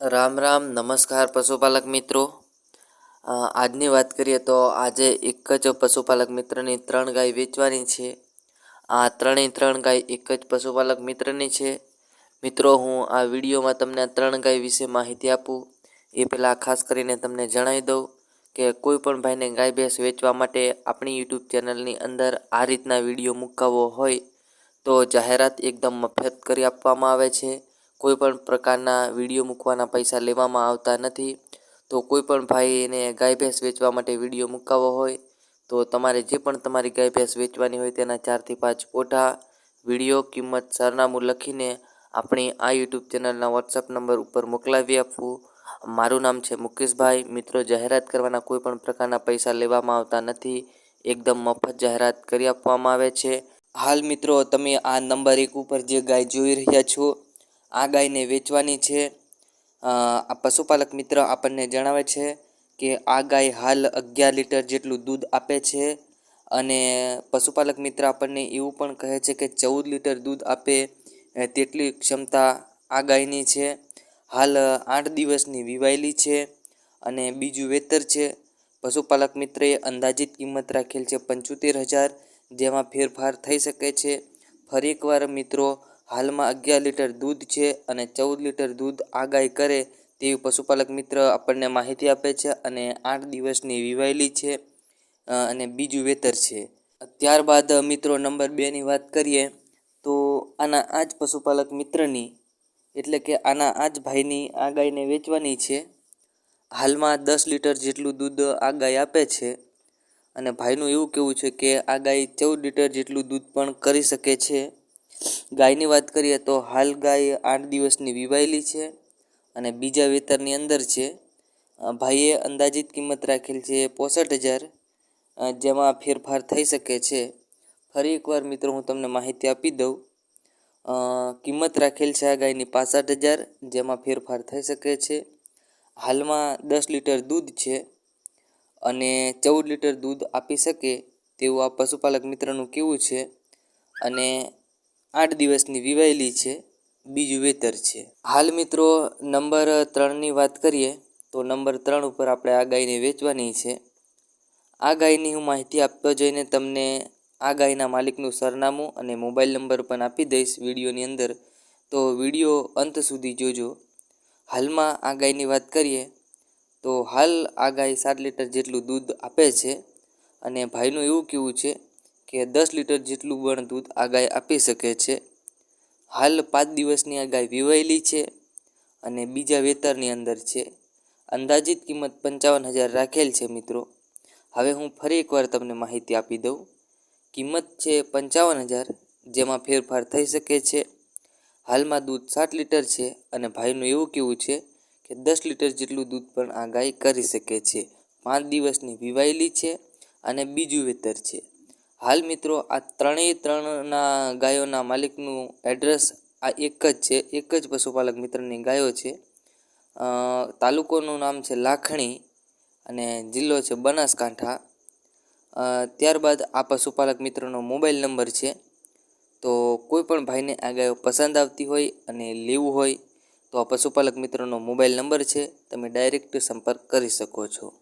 રામ રામ, નમસ્કાર પશુપાલક મિત્રો. આજની વાત કરીએ તો આજે એક જ પશુપાલક મિત્રની ત્રણ ગાય વેચવાની છે. આ ત્રણેય ત્રણ ગાય એક જ પશુપાલક મિત્રની છે. મિત્રો, હું આ વિડીયોમાં તમને ત્રણ ગાય વિશે માહિતી આપું. એ પહેલાં ખાસ કરીને તમને જણાવી દઉં કે કોઈ પણ ભાઈને ગાય ભેંસ વેચવા માટે આપણી યુટ્યુબ ચેનલની અંદર આ રીતના વીડિયો મૂકાવવો હોય તો જાહેરાત એકદમ મફત કરી આપવામાં આવે છે. કોઈ પણ પ્રકારના વીડિયો મૂકવાના પૈસા લેવામાં આવતા નથી, તો કોઈપણ ભાઈ ભાઈને ગાય ભેંસ વેચવા માટે વીડિયો મૂકાવવો હોય, તો તમારે જે પણ તમારી ગાય ભેંસ વેચવાની હોય તેના ચારથી પાંચ ફોટા વીડિયો, કિંમત, સરનામું લખીને આપણી આ યુટ્યુબ ચેનલના વોટ્સઅપ નંબર ઉપર મોકલાવી આપવું. મારું નામ છે મુકેશભાઈ. મિત્રો, જાહેરાત કરવાના કોઈપણ પ્રકારના પૈસા લેવામાં આવતા નથી. એકદમ મફત જાહેરાત કરી આપવામાં આવે છે. હાલ મિત્રો, તમે આ નંબર એક ઉપર જે ગાય જોઈ રહ્યા છો આ ગાયને વેચવાની છે. આ પશુપાલક મિત્ર આપણને જણાવે છે કે આ ગાય હાલ અગિયાર લીટર જેટલું દૂધ આપે છે અને પશુપાલક મિત્ર આપણને એવું પણ કહે છે કે ચૌદ લીટર દૂધ આપે તેટલી ક્ષમતા આ ગાયની છે. હાલ આઠ દિવસની વિવાયેલી છે અને બીજું વેતર છે. પશુપાલક મિત્રએ અંદાજિત કિંમત રાખેલ છે પંચોતેર હજાર, જેમાં ફેરફાર થઈ શકે છે. ફરી એકવાર મિત્રો હાલમાં અગિયાર લીટર દૂધ છે અને ચૌદ લીટર દૂધ આ ગાય કરે તેવી પશુપાલક મિત્ર આપણને માહિતી આપે છે અને આઠ દિવસની વિવાયેલી છે અને બીજું વેતર છે. ત્યારબાદ મિત્રો નંબર બેની વાત કરીએ તો આના આ જ પશુપાલક મિત્રની, એટલે કે આના આ જ ભાઈની આ ગાયને વેચવાની છે. હાલમાં દસ લીટર જેટલું દૂધ આ ગાય આપે છે અને ભાઈનું એવું કહેવું છે કે આ ગાય ચૌદ લીટર જેટલું દૂધ પણ કરી શકે છે. ગાયની વાત કરીએ તો હાલ ગાય આઠ દિવસની વિવાયેલી છે અને બીજા વેતરની અંદર છે. ભાઈએ અંદાજિત કિંમત રાખેલ છે પોસઠ હજાર. જેમાં ફેરફાર થઈ શકે છે. ફરી એકવાર મિત્રો હું તમને માહિતી આપી દઉં. કિંમત રાખેલ છે આ ગાયની પાસઠ હજાર, જેમાં ફેરફાર થઈ શકે છે. હાલમાં દસ લીટર દૂધ છે અને ચૌદ લીટર દૂધ આપી શકે તેવું આ પશુપાલક મિત્રનું કેવું છે. અને આઠ દિવસની વિવાયેલી છે, બીજું વેતર છે. હાલ મિત્રો, નંબર ત્રણની વાત કરીએ, તો નંબર ત્રણ ઉપર આપણે આ ગાયને વેચવાની છે. આ ગાયની હું માહિતી આપતો જઈને તમને આ ગાયના માલિકનું સરનામું અને મોબાઈલ નંબર પણ આપી દઈશ વિડીયોની અંદર. તો વીડિયો અંત સુધી જોજો. હાલમાં આ ગાયની વાત કરીએ, તો હાલ આ ગાય સાત લીટર જેટલું દૂધ આપે છે અને ભાઈનું એવું કહેવું છે કે દસ લીટર જેટલું પણ દૂધ આ ગાય આપી શકે છે. હાલ પાંચ દિવસની આ ગાય વિવાયેલી છે અને બીજા વેતરની અંદર છે. અંદાજિત કિંમત પંચાવન હજાર રાખેલ છે મિત્રો. હવે હું ફરી એકવાર તમને માહિતી આપી દઉં. કિંમત છે પંચાવન હજાર, જેમાં ફેરફાર થઈ શકે છે. હાલમાં દૂધ સાત લીટર છે અને ભાઈનું એવું કેવું છે કે દસ લીટર જેટલું દૂધ પણ આ ગાય કરી શકે છે. પાંચ દિવસની વિવાયેલી છે અને બીજું વેતર છે. હાલ મિત્રો, આ ત્રણેય ત્રણના ગાયોના માલિકનું એડ્રેસ આ એક જ છે. એક જ પશુપાલક મિત્રની ગાયો છે. તાલુકોનું નામ છે લાખણી અને જિલ્લો છે બનાસકાંઠા. ત્યારબાદ આ પશુપાલક મિત્રનો મોબાઈલ નંબર છે. તો કોઈ પણ ભાઈને આ ગાયો પસંદ આવતી હોય અને લેવું હોય, તો આ પશુપાલક મિત્રનો મોબાઈલ નંબર છે. તમે ડાયરેક્ટ સંપર્ક કરી શકો છો.